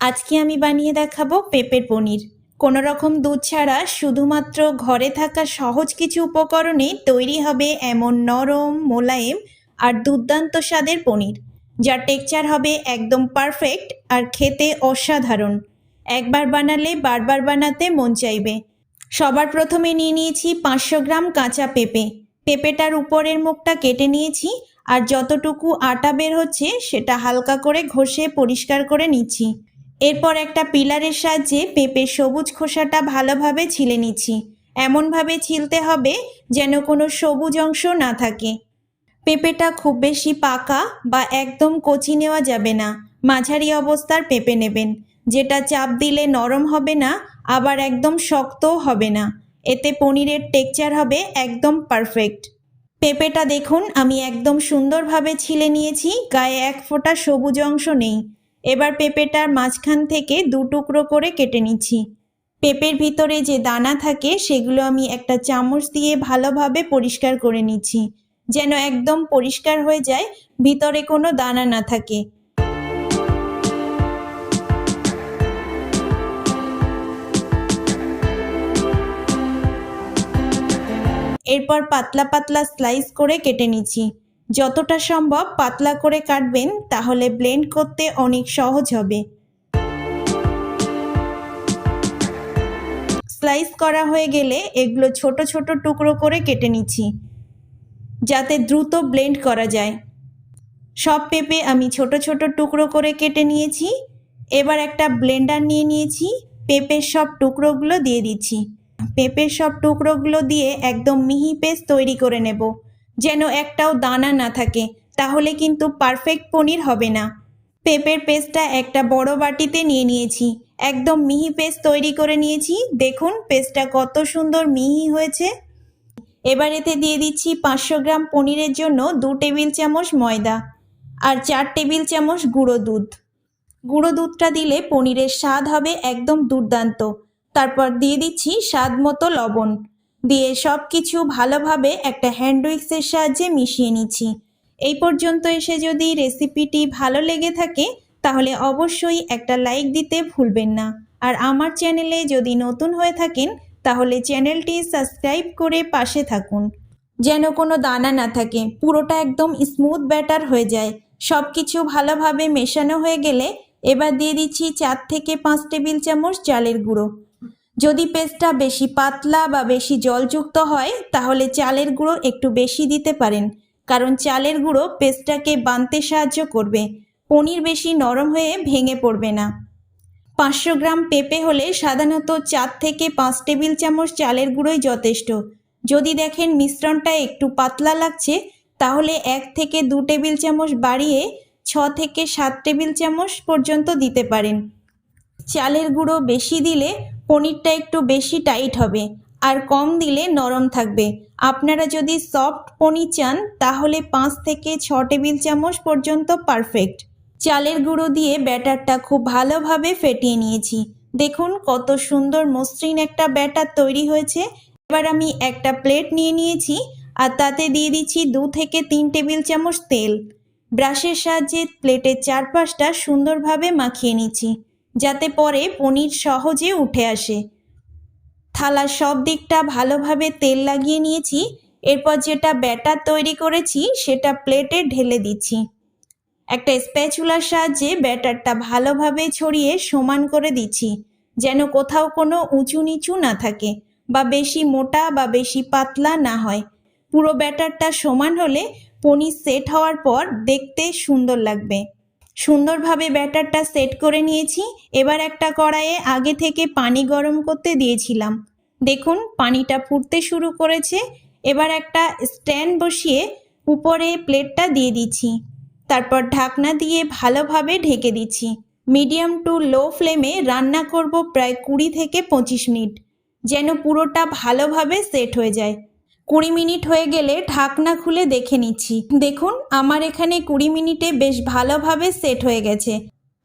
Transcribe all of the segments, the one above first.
আজকে আমি বানিয়ে দেখাবো পেঁপের পনির। কোনো রকম দুধ ছাড়া শুধুমাত্র ঘরে থাকা সহজ কিছু উপকরণে তৈরি হবে এমন নরম, মোলায়েম আর দুর্দান্ত স্বাদের পনির, যার টেক্সচার হবে একদম পারফেক্ট আর খেতে অসাধারণ। একবার বানালে বারবার বানাতে মন চাইবে। সবার প্রথমে নিয়ে নিয়েছি পাঁচশো গ্রাম কাঁচা পেঁপে। পেঁপেটার উপরের মুখটা কেটে নিয়েছি আর যতটুকু আটা বের হচ্ছে সেটা হালকা করে ঘষে পরিষ্কার করে নিচ্ছি। এরপর একটা পিলারের সাহায্যে পেঁপের সবুজ খোসাটা ভালোভাবে ছিলে নিচ্ছি। এমনভাবে ছিলতে হবে যেন কোনো সবুজ অংশ না থাকে। পেঁপেটা খুব বেশি পাকা বা একদম কচি নেওয়া যাবে না। মাঝারি অবস্থার পেঁপে নেবেন। যেটা চাপ দিলে নরম হবে না, আবার একদম শক্তও হবে না। এতে পনিরের টেক্সচার হবে একদম পারফেক্ট। পেঁপেটা দেখুন, আমি একদম সুন্দরভাবে ছিলে নিয়েছি, গায়ে এক ফোঁটা সবুজ অংশ নেই। এবার পেঁপেটার মাঝখান থেকে দু টুকরো করে কেটে নিচ্ছি। পেঁপের ভিতরে যে দানা থাকে, সেগুলো আমি একটা চামচ দিয়ে ভালোভাবে পরিষ্কার করে নিচ্ছি, যেন একদম পরিষ্কার হয়ে যায়, ভিতরে কোনো দানা না থাকে। এরপর পাতলা পাতলা স্লাইস করে কেটে নিচ্ছি। যতটা সম্ভব পাতলা করে কাটবেন, তাহলে ব্লেন্ড করতে অনেক সহজ হবে। স্লাইস করা হয়ে গেলে এগুলো ছোট ছোট টুকরো করে কেটে নিচ্ছি, যাতে দ্রুত ব্লেন্ড করা যায়। সব পেঁপে আমি ছোট ছোট টুকরো করে কেটে নিয়েছি, এবার একটা ব্লেন্ডার নিয়ে নিয়েছি, পেঁপের সব টুকরোগুলো দিয়ে দিচ্ছি। পেঁপের সব টুকরোগুলো দিয়ে একদম মিহি পেস্ট তৈরি করে নেব। যেন একটাও দানা না থাকে, তাহলে কিন্তু পারফেক্ট পনির হবে না। পেঁপের পেস্টটা একটা বড় বাটিতে নিয়ে নিয়েছি। একদম মিহি পেস্ট তৈরি করে নিয়েছি। দেখুন, পেস্টটা কত সুন্দর মিহি হয়েছে। এবার এতে দিয়ে দিচ্ছি পাঁচশো গ্রাম পনিরের জন্য দু টেবিল চামচ ময়দা আর চার টেবিল চামচ গুঁড়ো দুধ। গুঁড়ো দুধটা দিলে পনিরের স্বাদ হবে একদম দুর্দান্ত। তারপর দিয়ে দিচ্ছি স্বাদ মতো লবণ। দিয়ে সব কিছু ভালোভাবে একটা হ্যান্ড উইক্সের সাহায্যে মিশিয়ে নিচ্ছি। এই পর্যন্ত এসে যদি রেসিপিটি ভালো লেগে থাকে, তাহলে অবশ্যই একটা লাইক দিতে ভুলবেন না। আর আমার চ্যানেলে যদি নতুন হয়ে থাকেন, তাহলে চ্যানেলটি সাবস্ক্রাইব করে পাশে থাকুন। যেন কোনো দানা না থাকে, পুরোটা একদম স্মুথ ব্যাটার হয়ে যায়। সব কিছু ভালোভাবে মেশানো হয়ে গেলে, এবার দিয়ে দিচ্ছি চার থেকে পাঁচ টেবিল চামচ চালের গুঁড়ো। যদি পেস্টটা বেশি পাতলা বা বেশি জলযুক্ত হয়, তাহলে চালের গুঁড়ো একটু বেশি দিতে পারেন, কারণ চালের গুঁড়ো পেস্টটাকে বানতে সাহায্য করবে। পনির বেশি নরম হয়ে ভেঙে পড়বে না। পাঁচশো গ্রাম পেঁপে হলে সাধারণত চার থেকে পাঁচ টেবিল চামচ চালের গুঁড়োই যথেষ্ট। যদি দেখেন মিশ্রণটা একটু পাতলা লাগছে, তাহলে এক থেকে দু টেবিল চামচ বাড়িয়ে ছ থেকে সাত টেবিল চামচ পর্যন্ত দিতে পারেন। চালের গুঁড়ো বেশি দিলে পনিরটা একটু বেশি টাইট হবে, আর কম দিলে নরম থাকবে। আপনারা যদি সফট পনির চান, তাহলে পাঁচ থেকে ছ টেবিল চামচ পর্যন্ত পারফেক্ট। চালের গুঁড়ো দিয়ে ব্যাটারটা খুব ভালোভাবে ফেটিয়ে নিয়েছি। দেখুন কত সুন্দর মসৃণ একটা ব্যাটার তৈরি হয়েছে। এবার আমি একটা প্লেট নিয়ে নিয়েছি, আর তাতে দিয়ে দিচ্ছি দু থেকে তিন টেবিল চামচ তেল। ব্রাশের সাহায্যে প্লেটের চারপাশটা সুন্দরভাবে মাখিয়ে নিচ্ছি। যাতে পরে পনির সহজে উঠে আসে। থালার সব দিকটা ভালোভাবে তেল লাগিয়ে নিয়েছি, এরপর যেটা ব্যাটার তৈরি করেছি সেটা প্লেটে ঢেলে দিচ্ছি। একটা স্প্যাচুলার সাহায্যে ব্যাটারটা ভালোভাবে ছড়িয়ে সমান করে দিচ্ছি, যেন কোথাও কোনো উঁচু নিচু না থাকে বা বেশি মোটা বা বেশি পাতলা না হয়। পুরো ব্যাটারটা সমান হলে পনির সেট হওয়ার পর দেখতে সুন্দর লাগবে। সুন্দরভাবে ব্যাটারটা সেট করে নিয়েছি। এবার একটা কড়াইয়ে আগে থেকে পানি গরম করতে দিয়েছিলাম। দেখুন, পানিটা ফুটতে শুরু করেছে। এবার একটা স্ট্যান্ড বসিয়ে উপরে প্লেটটা দিয়ে দিচ্ছি। তারপর ঢাকনা দিয়ে ভালোভাবে ঢেকে দিচ্ছি। মিডিয়াম টু লো ফ্লেমে রান্না করব প্রায় কুড়ি থেকে পঁচিশ মিনিট। যেন পুরোটা ভালোভাবে সেট হয়ে যায়। কুড়ি মিনিট হয়ে গেলে ঢাকনা খুলে দেখে নিচ্ছি। দেখুন, আমার এখানে কুড়ি মিনিটে বেশ ভালোভাবে সেট হয়ে গেছে।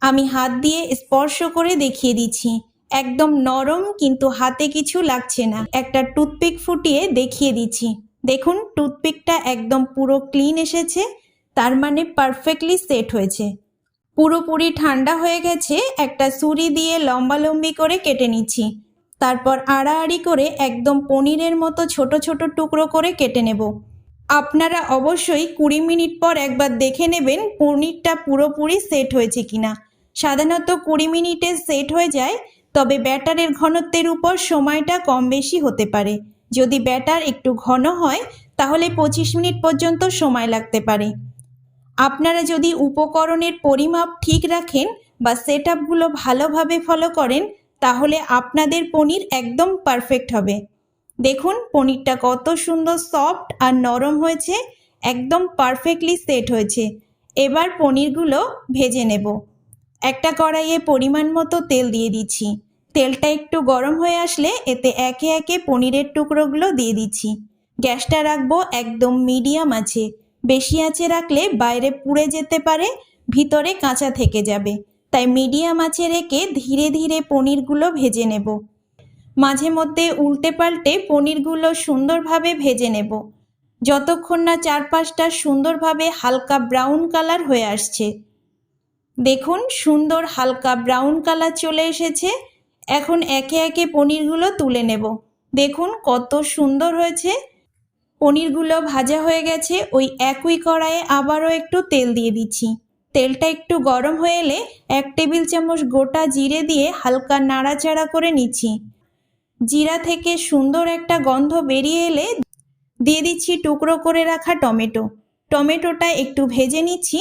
আমি হাত দিয়ে স্পর্শ করে দেখিয়ে দিচ্ছি। একদম নরম, কিন্তু হাতে কিছু লাগছে না। একটা টুথপিক ফুটিয়ে দেখিয়ে দিচ্ছি। দেখুন, টুথপিকটা একদম পুরো ক্লিন এসেছে, তার মানে পারফেক্টলি সেট হয়েছে। পুরোপুরি ঠান্ডা হয়ে গেছে, একটা ছুরি দিয়ে লম্বালম্বি করে কেটে নিচ্ছি। তারপর আড়াআড়ি করে একদম পনিরের মতো ছোট ছোট টুকরো করে কেটে নেব। আপনারা অবশ্যই কুড়ি মিনিট পর একবার দেখে নেবেন পনিরটা পুরোপুরি সেট হয়েছে কিনা। সাধারণত কুড়ি মিনিটে সেট হয়ে যায়, তবে ব্যাটারের ঘনত্বের উপর সময়টা কম বেশি হতে পারে। যদি ব্যাটার একটু ঘন হয়, তাহলে পঁচিশ মিনিট পর্যন্ত সময় লাগতে পারে। আপনারা যদি উপকরণের পরিমাপ ঠিক রাখেন বা সেট আপগুলো ভালোভাবে ফলো করেন তাহলে আপনাদের পনির একদম পারফেক্ট হবে। দেখুন, পনিরটা কত সুন্দর সফট আর নরম হয়েছে, একদম পারফেক্টলি সেট হয়েছে। এবার পনিরগুলো ভেজে নেব। একটা কড়াইয়ে পরিমাণ মতো তেল দিয়ে দিচ্ছি। তেলটা একটু গরম হয়ে আসলে এতে একে একে পনিরের টুকরোগুলো দিয়ে দিচ্ছি। গ্যাসটা রাখব একদম মিডিয়াম আছে। বেশি আঁচে রাখলে বাইরে পুড়ে যেতে পারে, ভিতরে কাঁচা থেকে যাবে। তাই মিডিয়াম আঁচে রেখে ধীরে ধীরে পনিরগুলো ভেজে নেব। মাঝে মধ্যে উল্টে পাল্টে পনিরগুলো সুন্দরভাবে ভেজে নেব। যতক্ষণ না চারপাশটা সুন্দরভাবে হালকা ব্রাউন কালার হয়ে আসছে। দেখুন, সুন্দর হালকা ব্রাউন কালার চলে এসেছে। এখন একে একে পনিরগুলো তুলে নেব। দেখুন, কত সুন্দর হয়েছে। পনিরগুলো ভাজা হয়ে গেছে। ওই একই কড়াইয়ে আবারও একটু তেল দিয়ে দিচ্ছি। তেলটা একটু গরম হয়ে এলে এক টেবিল চামচ গোটা জিরে দিয়ে হালকা নাড়াচাড়া করে নিচ্ছি। জিরা থেকে সুন্দর একটা গন্ধ বেরিয়ে এলে দিয়ে দিচ্ছি টুকরো করে রাখা টমেটো। টমেটোটা একটু ভেজে নিচ্ছি।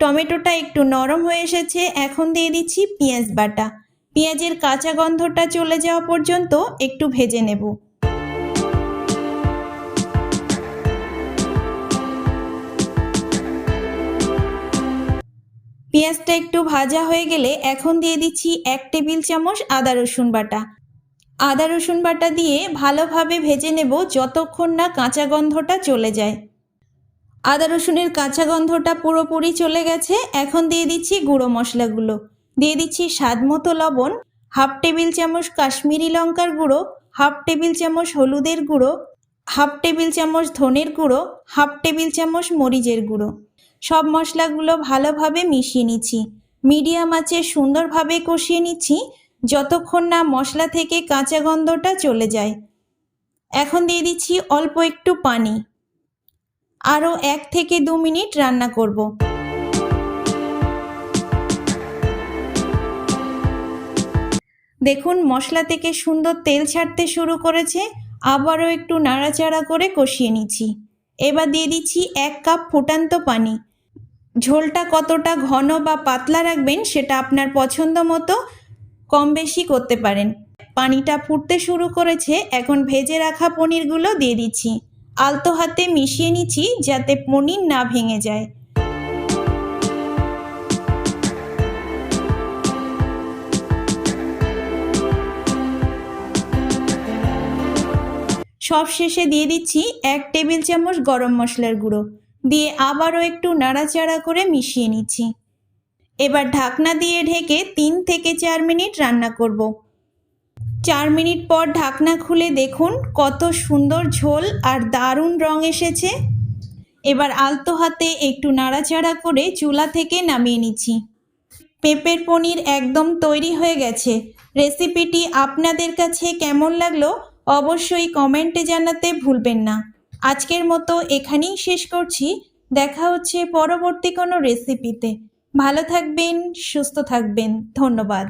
টমেটোটা একটু নরম হয়ে এসেছে, এখন দিয়ে দিচ্ছি পেঁয়াজ বাটা। পেঁয়াজের কাঁচা গন্ধটা চলে যাওয়া পর্যন্ত একটু ভেজে নেব। পেঁয়াজটা একটু ভাজা হয়ে গেলে এখন দিয়ে দিচ্ছি এক টেবিল চামচ আদা রসুন বাটা। আদা রসুন বাটা দিয়ে ভালোভাবে ভেজে নেব যতক্ষণ না কাঁচা গন্ধটা চলে যায়। আদা রসুনের কাঁচা গন্ধটা পুরোপুরি চলে গেছে, এখন দিয়ে দিচ্ছি গুঁড়ো মশলাগুলো। দিয়ে দিচ্ছি স্বাদ মতো লবণ, হাফ টেবিল চামচ কাশ্মীরি লঙ্কার গুঁড়ো, হাফ টেবিল চামচ হলুদের গুঁড়ো, হাফ টেবিল চামচ ধনের গুঁড়ো, হাফ টেবিল চামচ মরিচের গুঁড়ো। সব মশলাগুলো ভালোভাবে মিশিয়ে নিচ্ছি। মিডিয়াম আঁচে সুন্দরভাবে কষিয়ে নিচ্ছি যতক্ষণ না মশলা থেকে কাঁচা গন্ধটা চলে যায়। এখন দিয়ে দিচ্ছি অল্প একটু পানি। আরও এক থেকে দু মিনিট রান্না করব। দেখুন, মশলা থেকে সুন্দর তেল ছাড়তে শুরু করেছে। আবারও একটু নাড়াচাড়া করে কষিয়ে নিচ্ছি। এবার দিয়ে দিচ্ছি এক কাপ ফুটান্ত পানি। ঝোলটা কতটা ঘন বা পাতলা রাখবেন সেটা আপনার পছন্দ মতো কম বেশি করতে পারেন। পানিটা ফুটতে শুরু করেছে, এখন ভেজে রাখা পনিরগুলো দিয়ে দিচ্ছি। আলতো হাতে মিশিয়ে নিচ্ছি যাতে পনির না ভেঙে যায়। সব শেষে দিয়ে দিচ্ছি এক টেবিল চামচ গরম মশলার গুঁড়ো। দিয়ে আবারও একটু নাড়াচাড়া করে মিশিয়ে নিচ্ছি। এবার ঢাকনা দিয়ে ঢেকে তিন থেকে চার মিনিট রান্না করব। চার মিনিট পর ঢাকনা খুলে দেখুন কত সুন্দর ঝোল আর দারুণ রং এসেছে। এবার আলতো হাতে একটু নাড়াচাড়া করে চুলা থেকে নামিয়ে নিচ্ছি। পেঁপের পনির একদম তৈরি হয়ে গেছে। রেসিপিটি আপনাদের কাছে কেমন লাগল অবশ্যই কমেন্টে জানাতে ভুলবেন না। আজকের মতো এখানেই শেষ করছি। দেখা হচ্ছে পরবর্তী কোনো রেসিপিতে ভালো থাকবেন, সুস্থ থাকবেন। ধন্যবাদ।